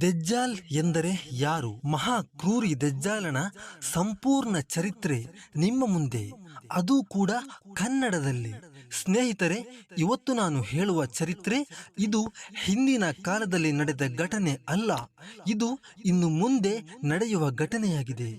ದೆಜ್ಜಾಲ್ ಎಂದರೆ ಯಾರು? ಮಹಾ ಕ್ರೂರಿ ದೆಜ್ಜಾಲನ ಸಂಪೂರ್ಣ ಚರಿತ್ರೆ ನಿಮ್ಮ ಮುಂದೆ. ಅದು ಕೂಡ ಕನ್ನಡದಲ್ಲಿ. ಸ್ನೇಹಿತರೆ, ಇವತ್ತು ನಾನು ಹೇಳುವ ಚರಿತ್ರೆ ಇದು ಹಿಂದಿನ ಕಾಲದಲ್ಲಿ ನಡೆದ ಘಟನೆ ಅಲ್ಲ. ಇದು ಇನ್ನು ಮುಂದೆ ನಡೆಯುವ ಘಟನೆಯಾಗಿದೆ.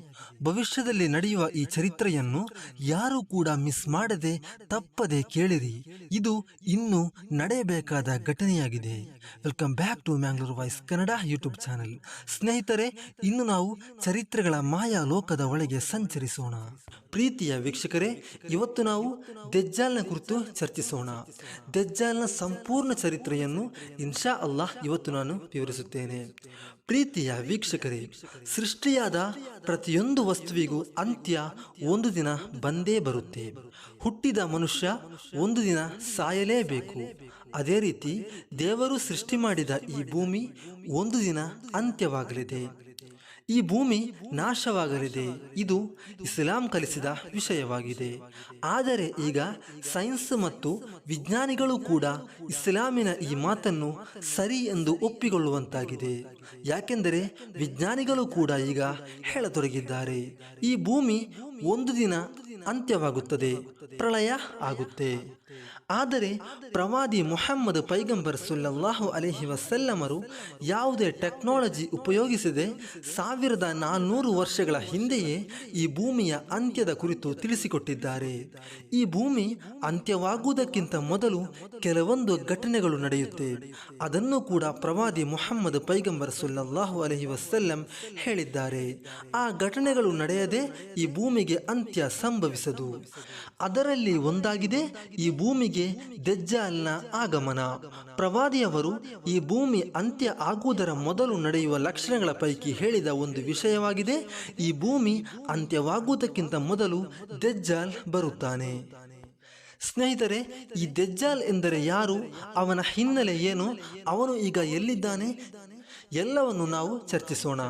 ಭವಿಷ್ಯದಲ್ಲಿ ನಡೆಯುವ ಈ ಚರಿತ್ರೆಯನ್ನು ಯಾರೂ ಕೂಡ ಮಿಸ್ ಮಾಡದೆ ತಪ್ಪದೆ ಕೇಳಿರಿ. ಇದು ಇನ್ನು ನಡೆಯಬೇಕಾದ ಘಟನೆಯಾಗಿದೆ. Welcome back to Mangalore voice Kannada YouTube channel. ಸ್ನೇಹಿತರೆ, ಇನ್ನು ನಾವು ಚರಿತ್ರೆಗಳ ಮಾಯಾ ಲೋಕದ ಒಳಗೆ ಸಂಚರಿಸೋಣ. ಪ್ರೀತಿಯ ವೀಕ್ಷಕರೇ, ಇವತ್ತು ನಾವು ದೆಜ್ಜಾಲ್ನ ಕುರಿತು ಚರ್ಚಿಸೋಣ. ದೆಜ್ಜಾಲ್ನ ಸಂಪೂರ್ಣ ಚರಿತ್ರೆಯನ್ನು ಇನ್ಶಾ ಅಲ್ಲಾಹ್ ಇವತ್ತು ನಾನು ವಿವರಿಸುತ್ತೇನೆ. ಪ್ರೀತಿಯ ವೀಕ್ಷಕರೇ, ಸೃಷ್ಟಿಯಾದ ಪ್ರತಿಯೊಂದು ವಸ್ತುವಿಗೂ ಅಂತ್ಯ ಒಂದು ದಿನ ಬಂದೇ ಬರುತ್ತೆ. ಹುಟ್ಟಿದ ಮನುಷ್ಯ ಒಂದು ದಿನ ಸಾಯಲೇಬೇಕು. ಅದೇ ರೀತಿ ದೇವರು ಸೃಷ್ಟಿ ಮಾಡಿದ ಈ ಭೂಮಿ ಒಂದು ದಿನ ಅಂತ್ಯವಾಗಲಿದೆ. ಈ ಭೂಮಿ ನಾಶವಾಗಲಿದೆ. ಇದು ಇಸ್ಲಾಂ ಕಲಿಸಿದ ವಿಷಯವಾಗಿದೆ. ಆದರೆ ಈಗ ಸೈನ್ಸ್ ಮತ್ತು ವಿಜ್ಞಾನಿಗಳು ಕೂಡ ಇಸ್ಲಾಮಿನ ಈ ಮಾತನ್ನು ಸರಿ ಎಂದು ಒಪ್ಪಿಕೊಳ್ಳುವಂತಾಗಿದೆ. ಯಾಕೆಂದರೆ ವಿಜ್ಞಾನಿಗಳು ಕೂಡ ಈಗ ಹೇಳತೊಡಗಿದ್ದಾರೆ. ಈ ಭೂಮಿ ಒಂದು ದಿನ ಅಂತ್ಯವಾಗುತ್ತದೆ, ಪ್ರಳಯ ಆಗುತ್ತೆ. ಆದರೆ ಪ್ರವಾದಿ ಮೊಹಮ್ಮದ್ ಪೈಗಂಬರ್ ಸುಲ್ಲಾಹು ಅಲಿಹಿ ವಸಲ್ಲಮರು ಯಾವುದೇ ಟೆಕ್ನಾಲಜಿ ಉಪಯೋಗಿಸದೆ ಸಾವಿರದ ನಾನ್ನೂರು ವರ್ಷಗಳ ಹಿಂದೆಯೇ ಈ ಭೂಮಿಯ ಅಂತ್ಯದ ಕುರಿತು ತಿಳಿಸಿಕೊಟ್ಟಿದ್ದಾರೆ. ಈ ಭೂಮಿ ಅಂತ್ಯವಾಗುವುದಕ್ಕಿಂತ ಮೊದಲು ಕೆಲವೊಂದು ಘಟನೆಗಳು ನಡೆಯುತ್ತೆ. ಅದನ್ನು ಕೂಡ ಪ್ರವಾದಿ ಮೊಹಮ್ಮದ್ ಪೈಗಂಬರ್ ಸುಲ್ಲಾಹು ಅಲಹಿ ವಸಲ್ಲಂ ಹೇಳಿದ್ದಾರೆ. ಆ ಘಟನೆಗಳು ನಡೆಯದೆ ಈ ಭೂಮಿಗೆ ಅಂತ್ಯ ಸಂಭವಿಸದು ಅದರಲ್ಲಿ ಒಂದಾಗಿದೆ ಈ ಭೂಮಿಗೆ ದೆಜ್ಜಾಲ್ನ ಆಗಮನ. ಪ್ರವಾದಿಯವರು ಈ ಭೂಮಿ ಅಂತ್ಯ ಆಗುವುದರ ಮೊದಲು ನಡೆಯುವ ಲಕ್ಷಣಗಳ ಪೈಕಿ ಹೇಳಿದ ಒಂದು ವಿಷಯವಾಗಿದೆ. ಈ ಭೂಮಿ ಅಂತ್ಯವಾಗುವುದಕ್ಕಿಂತ ಮೊದಲು ದೆಜ್ಜಾಲ್ ಬರುತ್ತಾನೆ. ಸ್ನೇಹಿತರೆ, ಈ ದೆಜ್ಜಾಲ್ ಎಂದರೆ ಯಾರು? ಅವನ ಹಿನ್ನೆಲೆ ಏನು? ಅವನು ಈಗ ಎಲ್ಲಿದ್ದಾನೆ? ಎಲ್ಲವನ್ನು ನಾವು ಚರ್ಚಿಸೋಣ.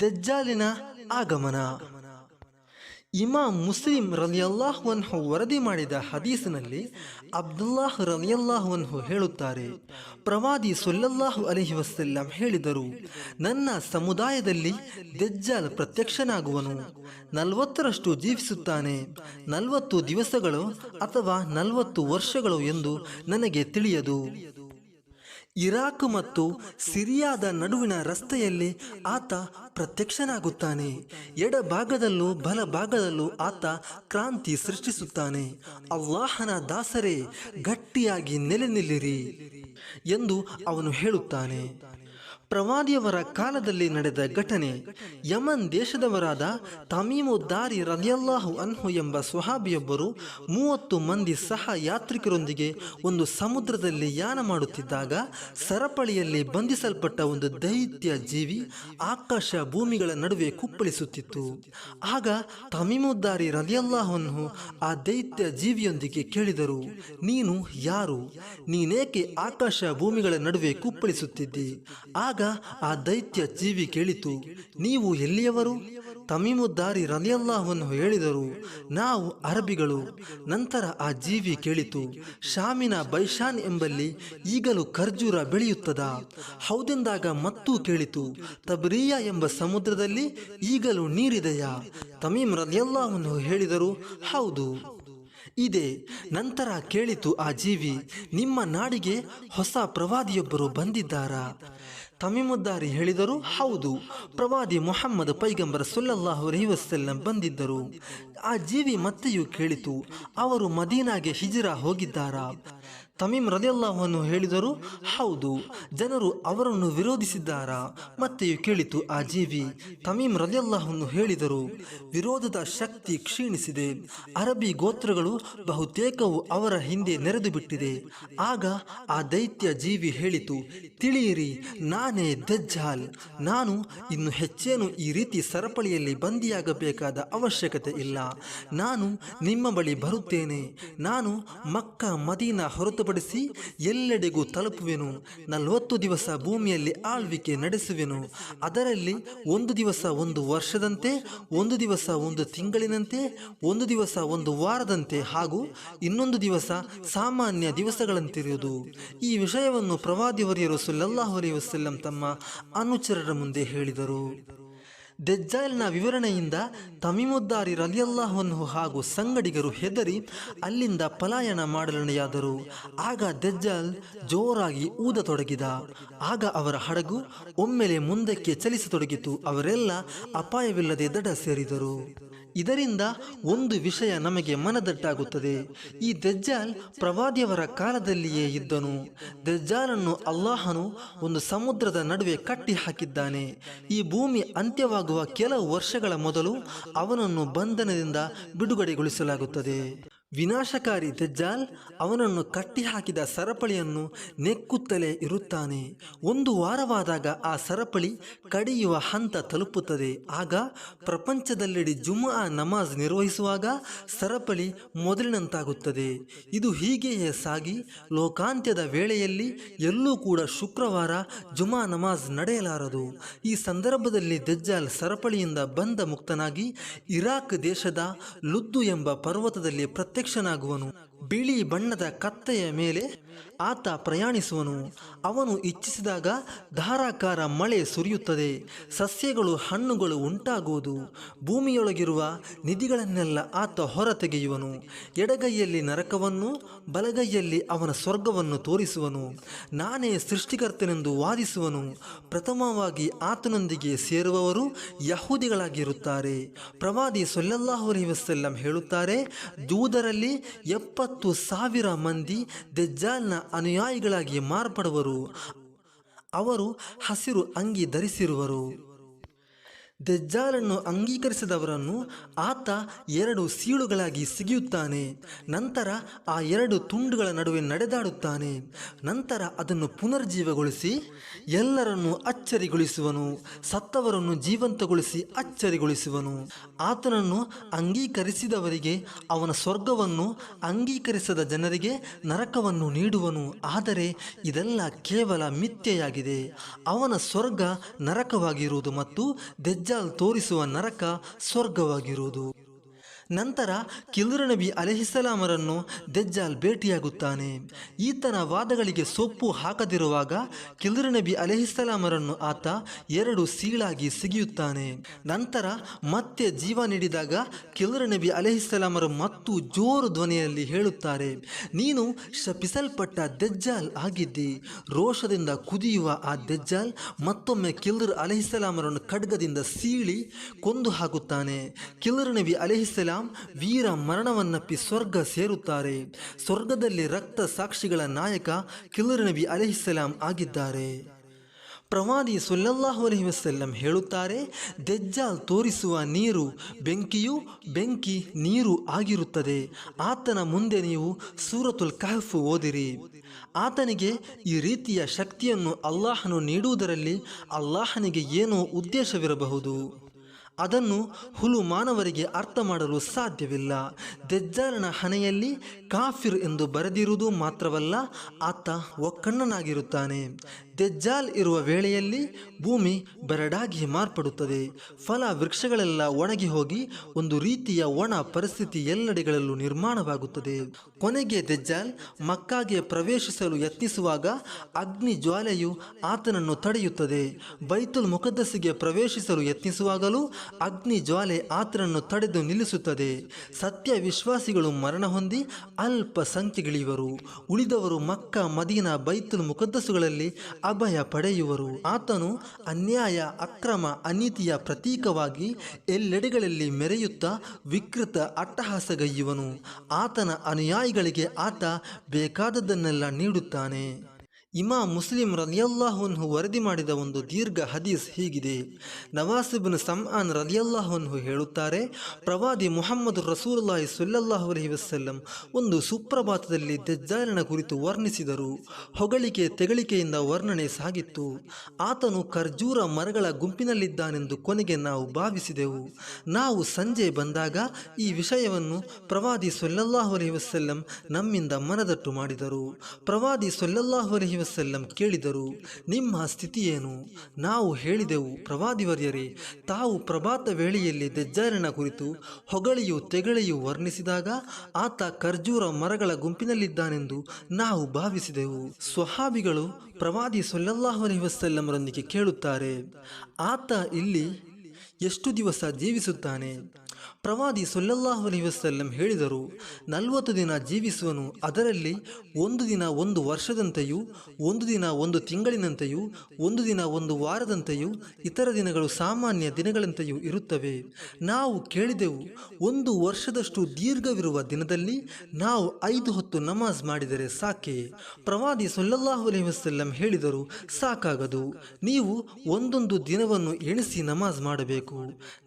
ದೆಜ್ಜಾಲಿನ ಆಗಮನ. ಇಮಾಮ್ ಮುಸ್ಲಿಂ ರಲಿಯಲ್ಲಾಹ್ವನ್ಹು ವರದಿ ಮಾಡಿದ ಹದೀಸಿನಲ್ಲಿ ಅಬ್ದುಲ್ಲಾಹ್ ರಲಿಯಲ್ಲಾಹ್ವನ್ಹು ಹೇಳುತ್ತಾರೆ, ಪ್ರವಾದಿ ಸೊಲ್ಲಲ್ಲಾಹು ಅಲಹಿ ವಸಲ್ಲಂ ಹೇಳಿದರು, ನನ್ನ ಸಮುದಾಯದಲ್ಲಿ ದೆಜ್ಜಾಲ್ ಪ್ರತ್ಯಕ್ಷನಾಗುವನು, ನಲವತ್ತರಷ್ಟು ಜೀವಿಸುತ್ತಾನೆ, ನಲವತ್ತು ದಿವಸಗಳು ಅಥವಾ ನಲವತ್ತು ವರ್ಷಗಳು ಎಂದು ನನಗೆ ತಿಳಿಯದು. ಇರಾಕ್ ಮತ್ತು ಸಿರಿಯಾದ ನಡುವಿನ ರಸ್ತೆಯಲ್ಲಿ ಆತ ಪ್ರತ್ಯಕ್ಷನಾಗುತ್ತಾನೆ. ಎಡಭಾಗದಲ್ಲೂ ಬಲಭಾಗದಲ್ಲೂ ಆತ ಕ್ರಾಂತಿ ಸೃಷ್ಟಿಸುತ್ತಾನೆ. ಅಲ್ಲಾಹನ ದಾಸರೇ, ಗಟ್ಟಿಯಾಗಿ ನೆಲೆ ನಿಲ್ಲಿರಿ ಎಂದು ಅವನು ಹೇಳುತ್ತಾನೆ. ಪ್ರವಾದಿಯವರ ಕಾಲದಲ್ಲಿ ನಡೆದ ಘಟನೆ, ಯಮನ್ ದೇಶದವರಾದ ತಮೀಮುದ್ದಾರಿ ರಲಿಯಲ್ಲಾಹು ಅನ್ಹು ಎಂಬ ಸ್ವಹಾಬಿಯೊಬ್ಬರು ಮೂವತ್ತು ಮಂದಿ ಸಹ ಯಾತ್ರಿಕರೊಂದಿಗೆ ಒಂದು ಸಮುದ್ರದಲ್ಲಿ ಯಾನ ಮಾಡುತ್ತಿದ್ದಾಗ ಸರಪಳಿಯಲ್ಲಿ ಬಂಧಿಸಲ್ಪಟ್ಟ ಒಂದು ದೈತ್ಯ ಜೀವಿ ಆಕಾಶ ಭೂಮಿಗಳ ನಡುವೆ ಕುಪ್ಪಳಿಸುತ್ತಿತ್ತು. ಆಗ ತಮೀಮುದ್ದಾರಿ ರಲಿಯಲ್ಲಾಹನ್ನು ಆ ದೈತ್ಯ ಜೀವಿಯೊಂದಿಗೆ ಕೇಳಿದರು, ನೀನು ಯಾರು? ನೀನೇಕೆ ಆಕಾಶ ಭೂಮಿಗಳ ನಡುವೆ ಕುಪ್ಪಳಿಸುತ್ತಿದ್ದಿ? ಆಗ ಆ ದೈತ್ಯ ಜೀವಿ ಕೇಳಿತು, ನೀವು ಎಲ್ಲಿಯವರು? ತಮೀಮುದ್ದಾರಿ ರಲಿಯಲ್ಲಾಹವನ್ನು ಹೇಳಿದರು, ನಾವು ಅರಬಿಗಳು. ನಂತರ ಆ ಜೀವಿ ಕೇಳಿತು, ಶಾಮಿನ ಬೈಶಾನ್ ಎಂಬಲ್ಲಿ ಈಗಲೂ ಖರ್ಜೂರ ಬೆಳೆಯುತ್ತದ? ಹೌದೆಂದಾಗ ಮತ್ತೂ ಕೇಳಿತು, ತಬ್ರಿಯಾ ಎಂಬ ಸಮುದ್ರದಲ್ಲಿ ಈಗಲೂ ನೀರಿದೆಯಾ? ತಮೀಮ್ ರಲಿಯಲ್ಲಾಹವನ್ನು ಹೇಳಿದರು, ಹೌದು. ಇದೆ, ನಂತರ ಕೇಳಿತು ಆ ಜೀವಿ, ನಿಮ್ಮ ನಾಡಿಗೆ ಹೊಸ ಪ್ರವಾದಿಯೊಬ್ಬರು ಬಂದಿದ್ದಾರಾ? ತಮಿಮುದ್ದಾರಿ ಹೇಳಿದರು, ಹೌದು, ಪ್ರವಾದಿ ಮೊಹಮ್ಮದ್ ಪೈಗಂಬರ ಸುಲ್ಲಲ್ಲಾಹು ವಸಲ್ಲಂ ಬಂದಿದ್ದರು. ಆ ಜೀವಿ ಮತ್ತೆಯೂ ಕೇಳಿತು, ಅವರು ಮದೀನಾಗೆ ಹಿಜಿರಾ ಹೋಗಿದ್ದಾರಾ? ತಮೀಮ್ ರದಿಯಲ್ಲಾಹನ್ನು ಹೇಳಿದರು, ಹೌದು, ಜನರು ಅವರನ್ನು ವಿರೋಧಿಸಿದ್ದಾರಾ? ಮತ್ತೆಯೂ ಕೇಳಿತು, ಆ ಜೀವಿ, ತಮೀಮ್ ರದಿಯಲ್ಲಾಹನ್ನು ಹೇಳಿದರು, ವಿರೋಧದ ಶಕ್ತಿ ಕ್ಷೀಣಿಸಿದೆ ಅರಬಿ ಗೋತ್ರಗಳು ಬಹುತೇಕವು ಅವರ ಹಿಂದೆ ನೆರೆದು ಬಿಟ್ಟಿದೆ ಆಗ ಆ ದೈತ್ಯ ಜೀವಿ ಹೇಳಿತು, ತಿಳಿಯಿರಿ, ನಾನೇ ದಜ್ಜಾಲ್, ನಾನು ಇನ್ನು ಹೆಚ್ಚೇನು ಈ ರೀತಿ ಸರಪಳಿಯಲ್ಲಿ ಬಂದಿಯಾಗಬೇಕಾದ ಅವಶ್ಯಕತೆ ಇಲ್ಲ, ನಾನು ನಿಮ್ಮ ಬಳಿ ಬರುತ್ತೇನೆ, ನಾನು ಮಕ್ಕ ಮದೀನ ಹೊರತು ಹೊರತುಪಡಿಸಿ ಎಲ್ಲೆಡೆಗೂ ತಲುಪುವೆನು. ನಲವತ್ತು ದಿವಸ ಭೂಮಿಯಲ್ಲಿ ಆಳ್ವಿಕೆ ನಡೆಸುವೆನು. ಅದರಲ್ಲಿ ಒಂದು ದಿವಸ ಒಂದು ವರ್ಷದಂತೆ, ಒಂದು ದಿವಸ ಒಂದು ತಿಂಗಳಿನಂತೆ, ಒಂದು ದಿವಸ ಒಂದು ವಾರದಂತೆ ಹಾಗೂ ಇನ್ನೊಂದು ದಿವಸ ಸಾಮಾನ್ಯ ದಿವಸಗಳಂತಿರುವುದು. ಈ ವಿಷಯವನ್ನು ಪ್ರವಾದಿವರಿಯರು ಸುಲ್ಲಲ್ಲಾಹು ಅಲೈಹಿ ವಸಲ್ಲಂ ತಮ್ಮ ಅನುಚರರ ಮುಂದೆ ಹೇಳಿದರು. ದೆಜ್ಜಾಲ್ನ ವಿವರಣೆಯಿಂದ ತಮಿಮುದ್ದಾರಿ ರಲಿಯಲ್ಲಾಹನ್ನು ಹಾಗೂ ಸಂಗಡಿಗರು ಹೆದರಿ ಅಲ್ಲಿಂದ ಪಲಾಯನ ಮಾಡಲನೆಯಾದರು. ಆಗ ದೆಜ್ಜಾಲ್ ಜೋರಾಗಿ ಊದತೊಡಗಿದ. ಆಗ ಅವರ ಹಡಗು ಒಮ್ಮೆಲೆ ಮುಂದಕ್ಕೆ ಚಲಿಸತೊಡಗಿತು. ಅವರೆಲ್ಲ ಅಪಾಯವಿಲ್ಲದೆ ದಡ ಸೇರಿದರು. ಇದರಿಂದ ಒಂದು ವಿಷಯ ನಮಗೆ ಮನದಟ್ಟಾಗುತ್ತದೆ. ಈ ದಜ್ಜಾಲ್ ಪ್ರವಾದಿಯವರ ಕಾಲದಲ್ಲಿಯೇ ಇದ್ದನು. ದಜ್ಜಾಲನ್ನು ಅಲ್ಲಾಹನು ಒಂದು ಸಮುದ್ರದ ನಡುವೆ ಕಟ್ಟಿ ಹಾಕಿದ್ದಾನೆ. ಈ ಭೂಮಿ ಅಂತ್ಯವಾಗುವ ಕೆಲವು ವರ್ಷಗಳ ಮೊದಲು ಅವನನ್ನು ಬಂಧನದಿಂದ ಬಿಡುಗಡೆಗೊಳಿಸಲಾಗುತ್ತದೆ. ವಿನಾಶಕಾರಿ ದಜ್ಜಾಲ್ ಅವನನ್ನು ಕಟ್ಟಿಹಾಕಿದ ಸರಪಳಿಯನ್ನು ನೆಕ್ಕುತ್ತಲೇ ಇರುತ್ತಾನೆ. ಒಂದು ವಾರವಾದಾಗ ಆ ಸರಪಳಿ ಕಡಿಯುವ ಹಂತ ತಲುಪುತ್ತದೆ. ಆಗ ಪ್ರಪಂಚದಲ್ಲೆಡೆ ಜುಮಾ ನಮಾಜ್ ನಿರ್ವಹಿಸುವಾಗ ಸರಪಳಿ ಮೊದಲಿನಂತಾಗುತ್ತದೆ. ಇದು ಹೀಗೆಯೇ ಸಾಗಿ ಲೋಕಾಂತ್ಯದ ವೇಳೆಯಲ್ಲಿ ಎಲ್ಲೂ ಕೂಡ ಶುಕ್ರವಾರ ಜುಮಾ ನಮಾಜ್ ನಡೆಯಲಾರದು. ಈ ಸಂದರ್ಭದಲ್ಲಿ ದಜ್ಜಾಲ್ ಸರಪಳಿಯಿಂದ ಬಂದ ಮುಕ್ತನಾಗಿ ಇರಾಕ್ ದೇಶದ ಲುದ್ದು ಎಂಬ ಪರ್ವತದಲ್ಲಿ ಪ್ರತ್ಯಕ್ಷನಾಗುವನು ಬಿಳಿ ಬಣ್ಣದ ಕತ್ತೆಯ ಮೇಲೆ ಆತ ಪ್ರಯಾಣಿಸುವನು. ಅವನು ಇಚ್ಛಿಸಿದಾಗ ಧಾರಾಕಾರ ಮಳೆ ಸುರಿಯುತ್ತದೆ. ಸಸ್ಯಗಳು ಹಣ್ಣುಗಳು ಉಂಟಾಗುವುದು. ಭೂಮಿಯೊಳಗಿರುವ ನಿಧಿಗಳನ್ನೆಲ್ಲ ಆತ ಹೊರತೆಗೆಯುವನು. ಎಡಗೈಯಲ್ಲಿ ನರಕವನ್ನು, ಬಲಗೈಯಲ್ಲಿ ಅವನ ಸ್ವರ್ಗವನ್ನು ತೋರಿಸುವನು. ನಾನೇ ಸೃಷ್ಟಿಕರ್ತನೆಂದು ವಾದಿಸುವನು. ಪ್ರಥಮವಾಗಿ ಆತನೊಂದಿಗೆ ಸೇರುವವರು ಯಹೂದಿಗಳಾಗಿರುತ್ತಾರೆ. ಪ್ರವಾದಿ ಸೊಲ್ಲಲ್ಲಾಹುರಿ ಅಲೈಹಿ ಹೇಳುತ್ತಾರೆ ಹೇಳುತ್ತಾರೆ ಜೂದರಲ್ಲಿ ಎಪ್ಪತ್ತು ಸಾವಿರ ಮಂದಿ ದೆಜ್ಜಾಲ್ನ ಅನುಯಾಯಿಗಳಾಗಿ ಮಾರ್ಪಡುವರು. ಅವರು ಹಸಿರು ಅಂಗಿ ಧರಿಸಿರುವರು. ದೆಜ್ಜಾಲನ್ನು ಅಂಗೀಕರಿಸಿದವರನ್ನು ಆತ ಎರಡು ಸೀಳುಗಳಾಗಿ ಸಿಗಿಯುತ್ತಾನೆ. ನಂತರ ಆ ಎರಡು ತುಂಡುಗಳ ನಡುವೆ ನಡೆದಾಡುತ್ತಾನೆ. ನಂತರ ಅದನ್ನು ಪುನರ್ಜೀವಗೊಳಿಸಿ ಎಲ್ಲರನ್ನು ಅಚ್ಚರಿಗೊಳಿಸುವನು, ಸತ್ತವರನ್ನು ಜೀವಂತಗೊಳಿಸಿ ಅಚ್ಚರಿಗೊಳಿಸುವನು. ಆತನನ್ನು ಅಂಗೀಕರಿಸಿದವರಿಗೆ ಅವನ ಸ್ವರ್ಗವನ್ನು ಅಂಗೀಕರಿಸದ ಜನರಿಗೆ ನರಕವನ್ನು ನೀಡುವನು. ಆದರೆ ಇದೆಲ್ಲ ಕೇವಲ ಮಿಥ್ಯೆಯಾಗಿದೆ. ಅವನ ಸ್ವರ್ಗ ನರಕವಾಗಿರುವುದು ಮತ್ತು ದೆಜ್ಜಾಲ್ ತೋರಿಸುವ ನರಕ ಸ್ವರ್ಗವಾಗಿರುವುದು. ನಂತರ ಕಿಲ್ರ ನಬಿ ಅಲೆಹಿಸಲಾಮರನ್ನು ದೆಜ್ಜಾಲ್ ಭೇಟಿಯಾಗುತ್ತಾನೆ. ಈತನ ವಾದಗಳಿಗೆ ಸೊಪ್ಪು ಹಾಕದಿರುವಾಗ ಕಿಲ್ರ ನಬಿ ಅಲೆಹಿಸಲಾಮರನ್ನು ಆತ ಎರಡು ಸೀಳಾಗಿ ಸಿಗಿಯುತ್ತಾನೆ. ನಂತರ ಮತ್ತೆ ಜೀವ ನೀಡಿದಾಗ ಕಿಲ್ರ ನಬಿ ಅಲೆಹಿಸಲಾಮರು ಮತ್ತು ಜೋರು ಧ್ವನಿಯಲ್ಲಿ ಹೇಳುತ್ತಾರೆ, ನೀನು ಶಪಿಸಲ್ಪಟ್ಟ ದೆಜ್ಜಾಲ್ ಆಗಿದ್ದಿ, ರೋಷದಿಂದ ಕುದಿಯುವ ಆ ದೆಜ್ಜಾಲ್ ಮತ್ತೊಮ್ಮೆ ಕಿಲುರ್ ಅಲೆಹಿಸಲಾಮರನ್ನು ಖಡ್ಗದಿಂದ ಸೀಳಿ ಕೊಂದು ಹಾಕುತ್ತಾನೆ. ಕಿಲ್ರ್ ನಬಿ ಅಲೆಹಿಸಲಾಂ ವೀರ ಮರಣವನ್ನಪ್ಪಿ ಸ್ವರ್ಗ ಸೇರುತ್ತಾರೆ. ಸ್ವರ್ಗದಲ್ಲಿ ರಕ್ತ ಸಾಕ್ಷಿಗಳ ನಾಯಕ ಕಿಲರ್ ನಬಿ ಅಲೆಹಿಸಲಾಂ ಆಗಿದ್ದಾರೆ. ಪ್ರವಾದಿ ಸುಲ್ಲಲ್ಲಾಹು ಅಲಹಿ ವಸಲ್ಲಂ ಹೇಳುತ್ತಾರೆ, ದೆಜ್ಜಾಲ್ ತೋರಿಸುವ ನೀರು ಬೆಂಕಿಯು ಬೆಂಕಿ ನೀರು ಆಗಿರುತ್ತದೆ. ಆತನ ಮುಂದೆ ನೀವು ಸೂರತುಲ್ ಕಹಫ್ ಓದಿರಿ. ಆತನಿಗೆ ಈ ರೀತಿಯ ಶಕ್ತಿಯನ್ನು ಅಲ್ಲಾಹನು ನೀಡುವುದರಲ್ಲಿ ಅಲ್ಲಾಹನಿಗೆ ಏನೋ ಉದ್ದೇಶವಿರಬಹುದು. ಅದನ್ನು ಹುಲು ಮಾನವರಿಗೆ ಅರ್ಥ ಮಾಡಲು ಸಾಧ್ಯವಿಲ್ಲ. ದೆಜ್ಜಾಲನ ಹಣೆಯಲ್ಲಿ ಕಾಫಿರ್ ಎಂದು ಬರೆದಿರುವುದು ಮಾತ್ರವಲ್ಲ ಆತ ಒಕ್ಕಣ್ಣನಾಗಿರುತ್ತಾನೆ. ದೆಜ್ಜಾಲ್ ಇರುವ ವೇಳೆಯಲ್ಲಿ ಭೂಮಿ ಬರಡಾಗಿ ಮಾರ್ಪಡುತ್ತದೆ. ಫಲ ವೃಕ್ಷಗಳೆಲ್ಲ ಒಣಗಿ ಹೋಗಿ ಒಂದು ರೀತಿಯ ಒಣ ಪರಿಸ್ಥಿತಿ ಎಲ್ಲೆಡೆಗಳಲ್ಲೂ ನಿರ್ಮಾಣವಾಗುತ್ತದೆ. ಕೊನೆಗೆ ದೆಜ್ಜಾಲ್ ಮಕ್ಕಾಗೆ ಪ್ರವೇಶಿಸಲು ಯತ್ನಿಸುವಾಗ ಅಗ್ನಿ ಜ್ವಾಲೆಯು ಆತನನ್ನು ತಡೆಯುತ್ತದೆ. ಬೈತುಲ್ ಮುಖದ್ದಸಿಗೆ ಪ್ರವೇಶಿಸಲು ಯತ್ನಿಸುವಾಗಲೂ ಅಗ್ನಿ ಜ್ವಾಲೆ ಆತನನ್ನು ತಡೆದು ನಿಲ್ಲಿಸುತ್ತದೆ. ಸತ್ಯ ವಿಶ್ವಾಸಿಗಳು ಮರಣ ಹೊಂದಿ ಅಲ್ಪ ಸಂಖ್ಯೆಗಿಳಿಯುವರು. ಉಳಿದವರು ಮಕ್ಕ, ಮದೀನಾ, ಬೈತುಲ್ ಮುಖದ್ದಸುಗಳಲ್ಲಿ ಅಭಯ ಪಡೆಯುವರು. ಆತನು ಅನ್ಯಾಯ, ಅಕ್ರಮ, ಅನೀತಿಯ ಪ್ರತೀಕವಾಗಿ ಎಲ್ಲೆಡೆಗಳಲ್ಲಿ ಮೆರೆಯುತ್ತಾ ವಿಕೃತ ಅಟ್ಟಹಾಸಗೈಯುವನು. ಆತನ ಅನುಯಾಯಿಗಳಿಗೆ ಆತ ಬೇಕಾದದ್ದನ್ನೆಲ್ಲ ನೀಡುತ್ತಾನೆ. ಇಮಾ ಮುಸ್ಲಿಂ ರಲಿಯಲ್ಲಾಹುನ್ಹು ವರದಿ ಮಾಡಿದ ಒಂದು ದೀರ್ಘ ಹದೀಸ್ ಹೀಗಿದೆ. ನವಾಸಿಬಿನ್ ಸಮ್ಆನ್ ರಲಿಯಲ್ಲಾಹುನ್ಹು ಹೇಳುತ್ತಾರೆ, ಪ್ರವಾದಿ ಮೊಹಮ್ಮದ್ ರಸೂಲ್ಲಾಹಿ ಸಲ್ಲಲ್ಲಾಹು ಅಲಹಿ ವಸಲ್ಲಂ ಒಂದು ಸುಪ್ರಭಾತದಲ್ಲಿ ದಜ್ಜಾಲಿನ ಕುರಿತು ವರ್ಣಿಸಿದರು. ಹೊಗಳಿಕೆ ತೆಗಳಿಕೆಯಿಂದ ವರ್ಣನೆ ಸಾಗಿತ್ತು. ಆತನು ಖರ್ಜೂರ ಮರಗಳ ಗುಂಪಿನಲ್ಲಿದ್ದಾನೆಂದು ಕೊನೆಗೆ ನಾವು ಭಾವಿಸಿದೆವು. ನಾವು ಸಂಜೆ ಬಂದಾಗ ಈ ವಿಷಯವನ್ನು ಪ್ರವಾದಿ ಸೊಲ್ಲಲ್ಲಾಹು ಅಲಹಿ ವಸಲ್ಲಂ ನಮ್ಮಿಂದ ಮನದಟ್ಟು ಮಾಡಿದರು. ಪ್ರವಾದಿ ಸೊಲ್ಲಲ್ಲಾಹು ಅಲೈಹಿ ವಸಲ್ಲಂ ಕೇಳಿದರು, ನಿಮ್ಮ ಸ್ಥಿತಿ ಏನು ನಾವು ಹೇಳಿದೆವು, ಪ್ರವಾದಿವರ್ಯರೇ, ತಾವು ಪ್ರಭಾತ ವೇಳೆಯಲ್ಲಿ ದೆಜ್ಜಾರಿನ ಕುರಿತು ಹೊಗಳಿಯು ತೆಗಳೆಯು ವರ್ಣಿಸಿದಾಗ ಆತ ಖರ್ಜೂರ ಮರಗಳ ಗುಂಪಿನಲ್ಲಿದ್ದಾನೆಂದು ನಾವು ಭಾವಿಸಿದೆವು. ಸ್ವಹಾಬಿಗಳು ಪ್ರವಾದಿ ಸೊಲ್ಲಲ್ಲಾಹು ಅಲೈಹಿ ವಸಲ್ಲಂರೊಂದಿಗೆ ಕೇಳುತ್ತಾರೆ, ಆತ ಇಲ್ಲಿ ಎಷ್ಟು ದಿವಸ ಜೀವಿಸುತ್ತಾನೆ? ಪ್ರವಾದಿ ಸೊಲ್ಲಲ್ಲಾಹು ಅಲೈಹಿ ವಸಲ್ಲಂ ಹೇಳಿದರು, ನಲವತ್ತು ದಿನ ಜೀವಿಸುವನು, ಅದರಲ್ಲಿ ಒಂದು ದಿನ ಒಂದು ವರ್ಷದಂತೆಯೂ, ಒಂದು ದಿನ ಒಂದು ತಿಂಗಳಿನಂತೆಯೂ, ಒಂದು ದಿನ ಒಂದು ವಾರದಂತೆಯೂ, ಇತರ ದಿನಗಳು ಸಾಮಾನ್ಯ ದಿನಗಳಂತೆಯೂ ಇರುತ್ತವೆ. ನಾವು ಕೇಳಿದೆವು, ಒಂದು ವರ್ಷದಷ್ಟು ದೀರ್ಘವಿರುವ ದಿನದಲ್ಲಿ ನಾವು ಐದು ಹೊತ್ತು ನಮಾಜ್ ಮಾಡಿದರೆ ಸಾಕೆ. ಪ್ರವಾದಿ ಸೊಲ್ಲಲ್ಲಾಹು ಅಲೈಹಿ ವಸಲ್ಲಂ ಹೇಳಿದರು, ಸಾಕಾಗದು. ನೀವು ಒಂದೊಂದು ದಿನವನ್ನು ಎಣಿಸಿ ನಮಾಜ್ ಮಾಡಬೇಕು.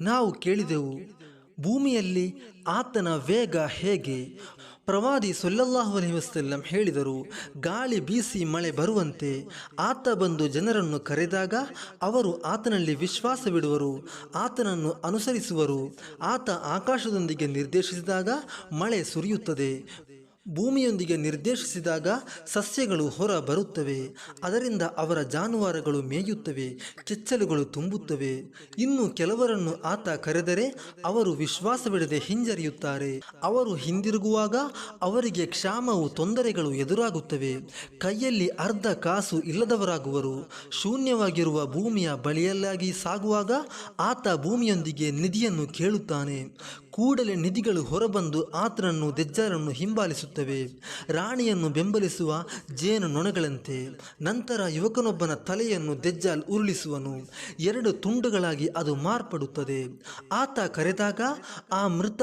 ನಾವು ಕೇಳಿದೆವು ಭೂಮಿಯಲ್ಲಿ ಆತನ ವೇಗ ಹೇಗೆ? ಪ್ರವಾದಿ ಸೊಲ್ಲಲ್ಲಾಹು ಅಲೈಹಿ ವಸಲ್ಲಂ ಹೇಳಿದರು, ಗಾಳಿ ಬೀಸಿ ಮಳೆ ಬರುವಂತೆ ಆತ ಬಂದು ಜನರನ್ನು ಕರೆದಾಗ ಅವರು ಆತನಲ್ಲಿ ವಿಶ್ವಾಸವಿಡುವರು, ಆತನನ್ನು ಅನುಸರಿಸುವರು. ಆತ ಆಕಾಶದೊಂದಿಗೆ ನಿರ್ದೇಶಿಸಿದಾಗ ಮಳೆ ಸುರಿಯುತ್ತದೆ. ಭೂಮಿಯೊಂದಿಗೆ ನಿರ್ದೇಶಿಸಿದಾಗ ಸಸ್ಯಗಳು ಹೊರ ಬರುತ್ತವೆ. ಅದರಿಂದ ಅವರ ಜಾನುವಾರುಗಳು ಮೇಯುತ್ತವೆ ಕೆಚ್ಚಲುಗಳು ತುಂಬುತ್ತವೆ. ಇನ್ನು ಕೆಲವರನ್ನು ಆತ ಕರೆದರೆ ಅವರು ವಿಶ್ವಾಸವಿಡದೆ ಹಿಂಜರಿಯುತ್ತಾರೆ. ಅವರು ಹಿಂದಿರುಗುವಾಗ ಅವರಿಗೆ ಕ್ಷಾಮವು ತೊಂದರೆಗಳು ಎದುರಾಗುತ್ತವೆ. ಕೈಯಲ್ಲಿ ಅರ್ಧ ಕಾಸು ಇಲ್ಲದವರಾಗುವರು. ಶೂನ್ಯವಾಗಿರುವ ಭೂಮಿಯ ಬಳಿಯಲ್ಲಾಗಿ ಸಾಗುವಾಗ ಆತ ಭೂಮಿಯೊಂದಿಗೆ ನಿಧಿಯನ್ನು ಕೇಳುತ್ತಾನೆ. ಕೂಡಲೇ ನಿಧಿಗಳು ಹೊರಬಂದು ಆತನನ್ನು ದೆಜ್ಜಾರನ್ನು ಹಿಂಬಾಲಿಸುತ್ತವೆ. ರಾಣಿಯನ್ನು ಬೆಂಬಲಿಸುವ ಜೇನು ನೊಣಗಳಂತೆ. ನಂತರ ಯುವಕನೊಬ್ಬನ ತಲೆಯನ್ನು ದೆಜ್ಜಾಲ್ ಉರುಳಿಸುವನು. ಎರಡು ತುಂಡುಗಳಾಗಿ ಅದು ಮಾರ್ಪಡುತ್ತದೆ. ಆತ ಕರೆದಾಗ ಆ ಮೃತ,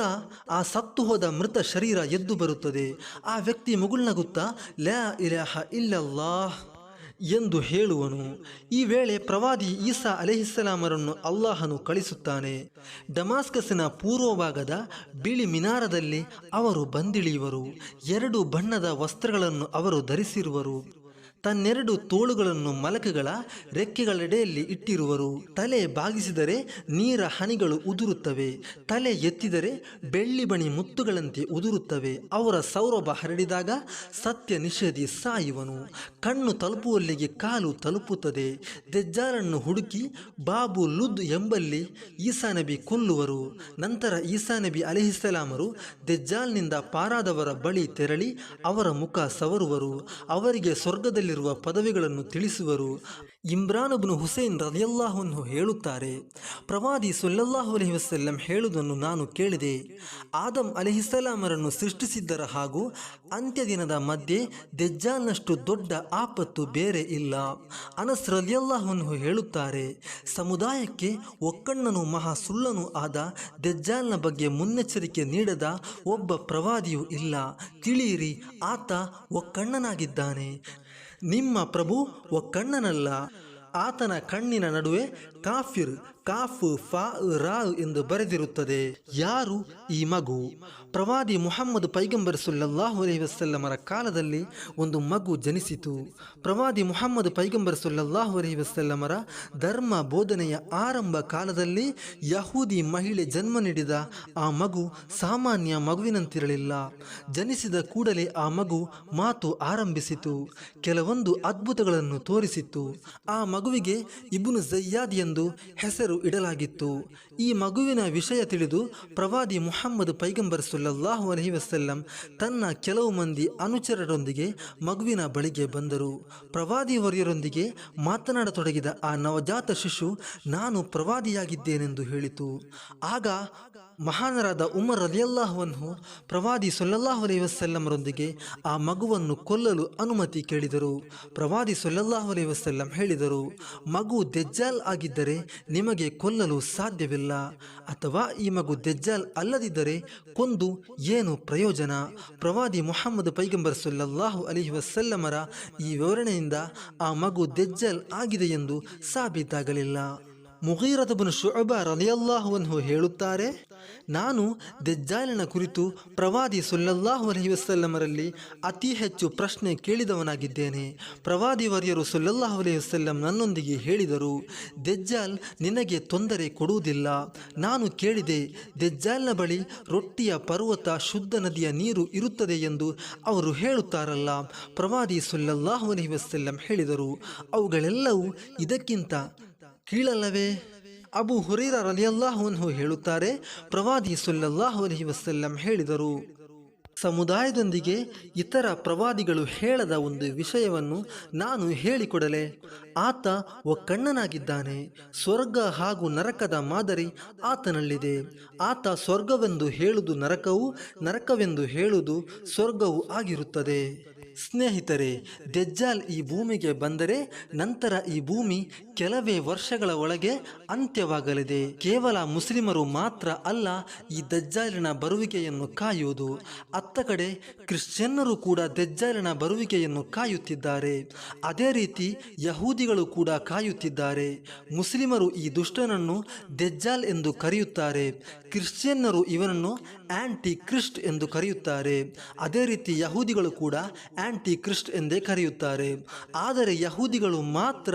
ಆ ಸತ್ತು ಹೋದ ಮೃತ ಶರೀರ ಎದ್ದು ಬರುತ್ತದೆ. ಆ ವ್ಯಕ್ತಿ ಮುಗುಳ್ನಗುತ್ತಾ ಲ್ಯಾ ಇಲಾಹ ಇಲ್ಲಲ್ಲಾಹ್. ಎಂದು ಹೇಳುವನು. ಈ ವೇಳೆ ಪ್ರವಾದಿ ಈಸಾ ಅಲೆಹಿಸ್ಸಲಾಮರನ್ನು ಅಲ್ಲಾಹನು ಕಳಿಸುತ್ತಾನೆ ಡಮಾಸ್ಕಸ್ನ ಪೂರ್ವಭಾಗದ ಬಿಳಿ ಮಿನಾರದಲ್ಲಿ ಅವರು ಬಂದಿಳಿಯುವರು. ಎರಡು ಬಣ್ಣದ ವಸ್ತ್ರಗಳನ್ನು ಅವರು ಧರಿಸಿರುವರು. ತನ್ನೆರಡು ತೋಳುಗಳನ್ನು ಮಲಕಗಳ ರೆಕ್ಕೆಗಳೆಡೆಯಲ್ಲಿ ಇಟ್ಟಿರುವರು. ತಲೆ ಬಾಗಿಸಿದರೆ ನೀರ ಹನಿಗಳು ಉದುರುತ್ತವೆ. ತಲೆ ಎತ್ತಿದರೆ ಬೆಳ್ಳಿ ಬಣಿ ಮುತ್ತುಗಳಂತೆ ಉದುರುತ್ತವೆ. ಅವರ ಸೌರಭ ಹರಡಿದಾಗ ಸತ್ಯ ನಿಷೇಧಿ ಸಾಯುವನು. ಕಣ್ಣು ತಲುಪುವಲ್ಲಿಗೆ ಕಾಲು ತಲುಪುತ್ತದೆ. ದೆಜ್ಜಾಲನ್ನು ಹುಡುಕಿ ಬಾಬು ಲುದ್ ಎಂಬಲ್ಲಿ ಈಸಾನಬಿ ಕೊಲ್ಲುವರು. ನಂತರ ಈಸಾನಬಿ ಅಲಿಹಿಸಲಾಮರು ದೆಜ್ಜಾಲ್ನಿಂದ ಪಾರಾದವರ ಬಳಿ ತೆರಳಿ ಅವರ ಮುಖ ಸವರುವರು. ಅವರಿಗೆ ಸ್ವರ್ಗದಲ್ಲಿರುವ ಪದವಿಗಳನ್ನು ತಿಳಿಸುವರು. ಇಮ್ರಾನ್ಬ್ನು ಹುಸೇನ್ ರದಿಯಲ್ಲಾಹುನ್ನು ಹೇಳುತ್ತಾರೆ, ಪ್ರವಾದಿ ಸೊಲ್ಲಲ್ಲಾಹು ಅಲಹಿ ವಸಲ್ಲಂ ಹೇಳುವುದನ್ನು ನಾನು ಕೇಳಿದೆ. ಆದಂ ಅಲಹಿಸಲಾಮರನ್ನು ಸೃಷ್ಟಿಸಿದ್ದರ ಹಾಗೂ ಅಂತ್ಯದಿನದ ಮಧ್ಯೆ ದೆಜ್ಜಾಲ್ನಷ್ಟು ದೊಡ್ಡ ಆಪತ್ತು ಬೇರೆ ಇಲ್ಲ. ಅನಸ್ ರಲಿಯಲ್ಲಾಹುನ್ನು ಹೇಳುತ್ತಾರೆ, ಸಮುದಾಯಕ್ಕೆ ಒಕ್ಕಣ್ಣನು ಮಹಾ ಸುಳ್ಳನು ಆದ ದೆಜ್ಜಾಲ್ನ ಬಗ್ಗೆ ಮುನ್ನೆಚ್ಚರಿಕೆ ನೀಡದ ಒಬ್ಬ ಪ್ರವಾದಿಯೂ ಇಲ್ಲ. ತಿಳಿಯಿರಿ, ಆತ ಒಕ್ಕಣ್ಣನಾಗಿದ್ದಾನೆ. ನಿಮ್ಮ ಪ್ರಭು ಒಕ್ಕಣ್ಣನಲ್ಲ ಆತನ ಕಣ್ಣಿನ ನಡುವೆ ಕಾಫಿರ್ ಕಾಫ್ ಫಾ ರಾ ಎಂದು ಬರೆದಿರುತ್ತದೆ. ಯಾರು ಈ ಮಗು? ಪ್ರವಾದಿ ಮುಹಮ್ಮದ್ ಪೈಗಂಬರ್ ಸುಲ್ಲಲ್ಲಾಹು ಅಲೈಹಿ ವಸಲ್ಲಮರ ಕಾಲದಲ್ಲಿ ಒಂದು ಮಗು ಜನಿಸಿತು. ಪ್ರವಾದಿ ಮುಹಮ್ಮದ್ ಪೈಗಂಬರ್ ಸುಲ್ಲಲ್ಲಾಹು ಅಲೈಹಿ ವಸಲ್ಲಮರ ಧರ್ಮ ಬೋಧನೆಯ ಆರಂಭ ಕಾಲದಲ್ಲಿ ಯಹೂದಿ ಮಹಿಳೆ ಜನ್ಮ ನೀಡಿದ ಆ ಮಗು ಸಾಮಾನ್ಯ ಮಗುವಿನಂತಿರಲಿಲ್ಲ. ಜನಿಸಿದ ಕೂಡಲೇ ಆ ಮಗು ಮಾತು ಆರಂಭಿಸಿತು. ಕೆಲವೊಂದು ಅದ್ಭುತಗಳನ್ನು ತೋರಿಸಿತ್ತು. ಆ ಮಗುವಿಗೆ ಇಬ್ಬನು ಜಯ್ಯಾದ್ ಎಂದು ಹೆಸರು ಇಡಲಾಗಿತ್ತು. ಈ ಮಗುವಿನ ವಿಷಯ ತಿಳಿದು ಪ್ರವಾದಿ ಮುಹಮ್ಮದ್ ಪೈಗಂಬರ್ ಸುಲ್ಲಲ್ಲಾಹು ಅಲಹಿ ವಸಲ್ಲಂ ತನ್ನ ಕೆಲವು ಮಂದಿ ಅನುಚರರೊಂದಿಗೆ ಮಗುವಿನ ಬಳಿಗೆ ಬಂದರು. ಪ್ರವಾದಿ ವರ್ಯರೊಂದಿಗೆ ಮಾತನಾಡತೊಡಗಿದ ಆ ನವಜಾತ ಶಿಶು, ನಾನು ಪ್ರವಾದಿಯಾಗಿದ್ದೇನೆಂದು ಹೇಳಿತು. ಆಗ ಮಹಾನರಾದ ಉಮರ್ ರಲಿಯಲ್ಲಾಹುವನ್ನು ಪ್ರವಾದಿ ಸೊಲ್ಲಲ್ಲಾಹು ವಸಲ್ಲಂರೊಂದಿಗೆ ಆ ಮಗುವನ್ನು ಕೊಲ್ಲಲು ಅನುಮತಿ ಕೇಳಿದರು. ಪ್ರವಾದಿ ಸೊಲ್ಲಲ್ಲಾಹು ಅಲೈಹಿ ವಸಲ್ಲಂ ಹೇಳಿದರು, ಮಗು ದೆಜ್ಜಾಲ್ ಆಗಿದ್ದರೆ ನಿಮಗೆ ಕೊಲ್ಲಲು ಸಾಧ್ಯವಿಲ್ಲ. ಅಥವಾ ಈ ಮಗು ದೆಜ್ಜಾಲ್ ಅಲ್ಲದಿದ್ದರೆ ಕೊಂದು ಏನು ಪ್ರಯೋಜನ? ಪ್ರವಾದಿ ಮೊಹಮ್ಮದ್ ಪೈಗಂಬರ್ ಸೊಲ್ಲಲ್ಲಾಹು ಅಲಿಹಿ ವಸಲ್ಲಮರ ಈ ವಿವರಣೆಯಿಂದ ಆ ಮಗು ದೆಜ್ಜಾಲ್ ಆಗಿದೆ ಎಂದು ಸಾಬೀತಾಗಲಿಲ್ಲ. ಮುಗೀರತಬನು ಶುಅಬ ರಲಿಯಲ್ಲಾಹು ಅನ್ಹು ಹೇಳುತ್ತಾರೆ, ನಾನು ದೆಜ್ಜಾಲಿನ ಕುರಿತು ಪ್ರವಾದಿ ಸುಲ್ಲಲ್ಲಾಹು ಅಲೈಹಿ ವಸಲ್ಲಮರಲ್ಲಿ ಅತಿ ಹೆಚ್ಚು ಪ್ರಶ್ನೆ ಕೇಳಿದವನಾಗಿದ್ದೇನೆ. ಪ್ರವಾದಿ ವರ್ಯರು ಸುಲ್ಲಲ್ಲಾಹು ಅಲೈಹಿ ವಸಲ್ಲಂ ನನ್ನೊಂದಿಗೆ ಹೇಳಿದರು, ದೆಜ್ಜಾಲ್ ನಿನಗೆ ತೊಂದರೆ ಕೊಡುವುದಿಲ್ಲ. ನಾನು ಕೇಳಿದೆ, ದೆಜ್ಜಾಲ್ನ ಬಳಿ ರೊಟ್ಟಿಯ ಪರ್ವತ ಶುದ್ಧ ನದಿಯ ನೀರು ಇರುತ್ತದೆ ಎಂದು ಅವರು ಹೇಳುತ್ತಾರಲ್ಲ. ಪ್ರವಾದಿ ಸುಲ್ಲಲ್ಲಾಹು ಅಲೈಹಿ ವಸಲ್ಲಂ ಹೇಳಿದರು, ಅವುಗಳೆಲ್ಲವೂ ಇದಕ್ಕಿಂತ ಕೀಳಲ್ಲವೇ? ಅಬು ಹುರೈರ ರಲಿಯಲ್ಲಾಹುವನ್ನು ಹೇಳುತ್ತಾರೆ, ಪ್ರವಾದಿ ಸುಲ್ಲಲ್ಲಾಹು ಅಲಹಿ ವಸಲ್ಲಂ ಹೇಳಿದರು. ಸಮುದಾಯದೊಂದಿಗೆ ಇತರ ಪ್ರವಾದಿಗಳು ಹೇಳದ ಒಂದು ವಿಷಯವನ್ನು ನಾನು ಹೇಳಿಕೊಡಲೆ. ಆತ ಒಕ್ಕಣ್ಣನಾಗಿದ್ದಾನೆ, ಸ್ವರ್ಗ ಹಾಗೂ ನರಕದ ಮಾದರಿ ಆತನಲ್ಲಿದೆ. ಆತ ಸ್ವರ್ಗವೆಂದು ಹೇಳುವುದು ನರಕವು, ನರಕವೆಂದು ಹೇಳುವುದು ಸ್ವರ್ಗವು ಆಗಿರುತ್ತದೆ. ಸ್ನೇಹಿತರೆ, ದೆಜ್ಜಾಲ್ ಈ ಭೂಮಿಗೆ ಬಂದರೆ ನಂತರ ಈ ಭೂಮಿ ಕೆಲವೇ ವರ್ಷಗಳ ಒಳಗೆ ಅಂತ್ಯವಾಗಲಿದೆ. ಕೇವಲ ಮುಸ್ಲಿಮರು ಮಾತ್ರ ಅಲ್ಲ, ಈ ದಜ್ಜಾಲಿನ ಬರುವಿಕೆಯನ್ನು ಕಾಯುವುದು. ಅತ್ತ ಕಡೆ ಕ್ರಿಶ್ಚಿಯನ್ನರು ಕೂಡ ದಜ್ಜಾಲಿನ ಬರುವಿಕೆಯನ್ನು ಕಾಯುತ್ತಿದ್ದಾರೆ. ಅದೇ ರೀತಿ ಯಹೂದಿಗಳು ಕೂಡ ಕಾಯುತ್ತಿದ್ದಾರೆ. ಮುಸ್ಲಿಮರು ಈ ದುಷ್ಟನನ್ನು ದೆಜ್ಜಾಲ್ ಎಂದು ಕರೆಯುತ್ತಾರೆ. ಕ್ರಿಶ್ಚಿಯನ್ನರು ಇವನನ್ನು ಆಂಟಿ ಕ್ರಿಸ್ಟ್ ಎಂದು ಕರೆಯುತ್ತಾರೆ. ಅದೇ ರೀತಿ ಯಹೂದಿಗಳು ಕೂಡ ಆಂಟಿ ಕ್ರಿಸ್ಟ್ ಎಂದೇ ಕರೆಯುತ್ತಾರೆ. ಆದರೆ ಯಹೂದಿಗಳು ಮಾತ್ರ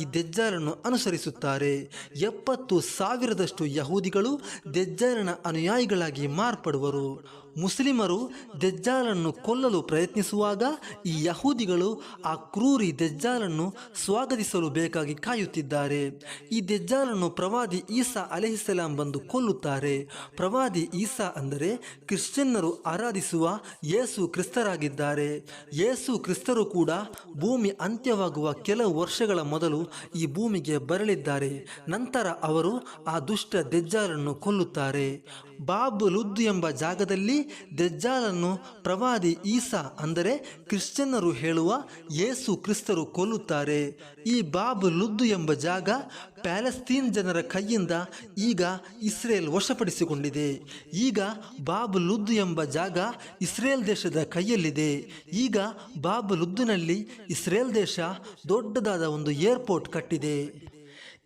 ಈ ದೆಜ್ಜಾಲನ್ನು ಅನುಸರಿಸುತ್ತಾರೆ. ಎಪ್ಪತ್ತು ಸಾವಿರದಷ್ಟು ಯಹೂದಿಗಳು ದೆಜ್ಜಾಲನ ಅನುಯಾಯಿಗಳಾಗಿ ಮಾರ್ಪಡುವರು. ಮುಸ್ಲಿಮರು ದೆಜ್ಜಾಲನ್ನು ಕೊಲ್ಲಲು ಪ್ರಯತ್ನಿಸುವಾಗ ಈ ಯಹೂದಿಗಳು ಆ ಕ್ರೂರಿ ದೆಜ್ಜಾಲನ್ನು ಸ್ವಾಗತಿಸಲು ಬೇಕಾಗಿ ಕಾಯುತ್ತಿದ್ದಾರೆ. ಈ ದೆಜ್ಜಾಲನ್ನು ಪ್ರವಾದಿ ಈಸಾ ಅಲೆಹಿಸಲಾಂ ಬಂದು ಕೊಲ್ಲುತ್ತಾರೆ. ಪ್ರವಾದಿ ಈಸಾ ಅಂದರೆ ಕ್ರಿಶ್ಚಿಯನ್ನರು ಆರಾಧಿಸುವ ಯೇಸು ಕ್ರಿಸ್ತರಾಗಿದ್ದಾರೆ. ಯೇಸು ಕ್ರಿಸ್ತರು ಕೂಡ ಭೂಮಿ ಅಂತ್ಯವಾಗುವ ಕೆಲವು ವರ್ಷಗಳ ಮೊದಲು ಈ ಭೂಮಿಗೆ ಬರಲಿದ್ದಾರೆ. ನಂತರ ಅವರು ಆ ದುಷ್ಟ ದೆಜ್ಜಾಲನ್ನು ಕೊಲ್ಲುತ್ತಾರೆ. ಬಾಬ್ ಲುದ್ದು ಎಂಬ ಜಾಗದಲ್ಲಿ ದೆಜ್ಜಾಲನ್ನು ಪ್ರವಾದಿ ಈಸಾ ಅಂದರೆ ಕ್ರಿಶ್ಚಿಯನ್ನರು ಹೇಳುವ ಯೇಸು ಕ್ರಿಸ್ತರು ಕೊಲ್ಲುತ್ತಾರೆ. ಈ ಬಾಬ್ ಲುದ್ದು ಎಂಬ ಜಾಗ ಪ್ಯಾಲೆಸ್ತೀನ್ ಜನರ ಕೈಯಿಂದ ಈಗ ಇಸ್ರೇಲ್ ವಶಪಡಿಸಿಕೊಂಡಿದೆ. ಈಗ ಬಾಬ್ ಲುದ್ದು ಎಂಬ ಜಾಗ ಇಸ್ರೇಲ್ ದೇಶದ ಕೈಯಲ್ಲಿದೆ. ಈಗ ಬಾಬ್ ಲುದ್ದುನಲ್ಲಿ ಇಸ್ರೇಲ್ ದೇಶ ದೊಡ್ಡದಾದ ಒಂದು ಏರ್ಪೋರ್ಟ್ ಕಟ್ಟಿದೆ.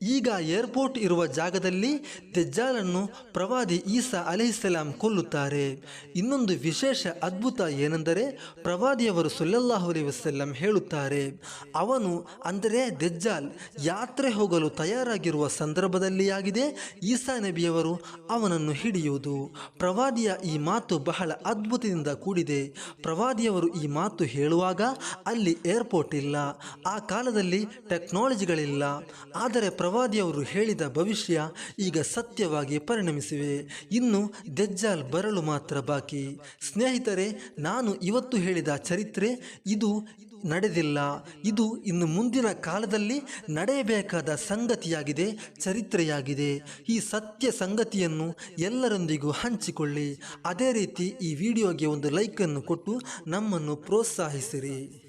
ಈಗ ಏರ್ಪೋರ್ಟ್ ಇರುವ ಜಾಗದಲ್ಲಿ ತೆಜ್ಜಾಲನ್ನು ಪ್ರವಾದಿ ಈಸಾ ಅಲಹಿಸಲಾಂ ಕೊಲ್ಲುತ್ತಾರೆ. ಇನ್ನೊಂದು ವಿಶೇಷ ಅದ್ಭುತ ಏನೆಂದರೆ ಪ್ರವಾದಿಯವರು ಸುಲ್ಲಲ್ಲಾಹು ಅಲೈಹಿ ವಸಲ್ಲಂ ಹೇಳುತ್ತಾರೆ, ಅವನು ಅಂದರೆ ದೆಜ್ಜಾಲ್ ಯಾತ್ರೆ ಹೋಗಲು ತಯಾರಾಗಿರುವ ಸಂದರ್ಭದಲ್ಲಿಯಾಗಿದೆ, ಈಸಾ ನಬಿಯವರು ಅವನನ್ನು ಹಿಡಿಯುವುದು. ಪ್ರವಾದಿಯ ಈ ಮಾತು ಬಹಳ ಅದ್ಭುತದಿಂದ ಕೂಡಿದೆ. ಪ್ರವಾದಿಯವರು ಈ ಮಾತು ಹೇಳುವಾಗ ಅಲ್ಲಿ ಏರ್ಪೋರ್ಟ್ ಇಲ್ಲ, ಆ ಕಾಲದಲ್ಲಿ ಟೆಕ್ನಾಲಜಿಗಳಿಲ್ಲ, ಆದರೆ ಪ್ರವಾದಿಯವರು ಹೇಳಿದ ಭವಿಷ್ಯ ಈಗ ಸತ್ಯವಾಗಿ ಪರಿಣಮಿಸಿವೆ. ಇನ್ನು ದೆಜ್ಜಾಲ್ ಬರಲು ಮಾತ್ರ ಬಾಕಿ. ಸ್ನೇಹಿತರೆ, ನಾನು ಇವತ್ತು ಹೇಳಿದ ಚರಿತ್ರೆ ಇದು ನಡೆದಿಲ್ಲ. ಇದು ಇನ್ನು ಮುಂದಿನ ಕಾಲದಲ್ಲಿ ನಡೆಯಬೇಕಾದ ಸಂಗತಿಯಾಗಿದೆ, ಚರಿತ್ರೆಯಾಗಿದೆ. ಈ ಸತ್ಯ ಸಂಗತಿಯನ್ನು ಎಲ್ಲರೊಂದಿಗೂ ಹಂಚಿಕೊಳ್ಳಿ. ಅದೇ ರೀತಿ ಈ ವಿಡಿಯೋಗೆ ಒಂದು ಲೈಕನ್ನು ಕೊಟ್ಟು ನಮ್ಮನ್ನು ಪ್ರೋತ್ಸಾಹಿಸಿರಿ.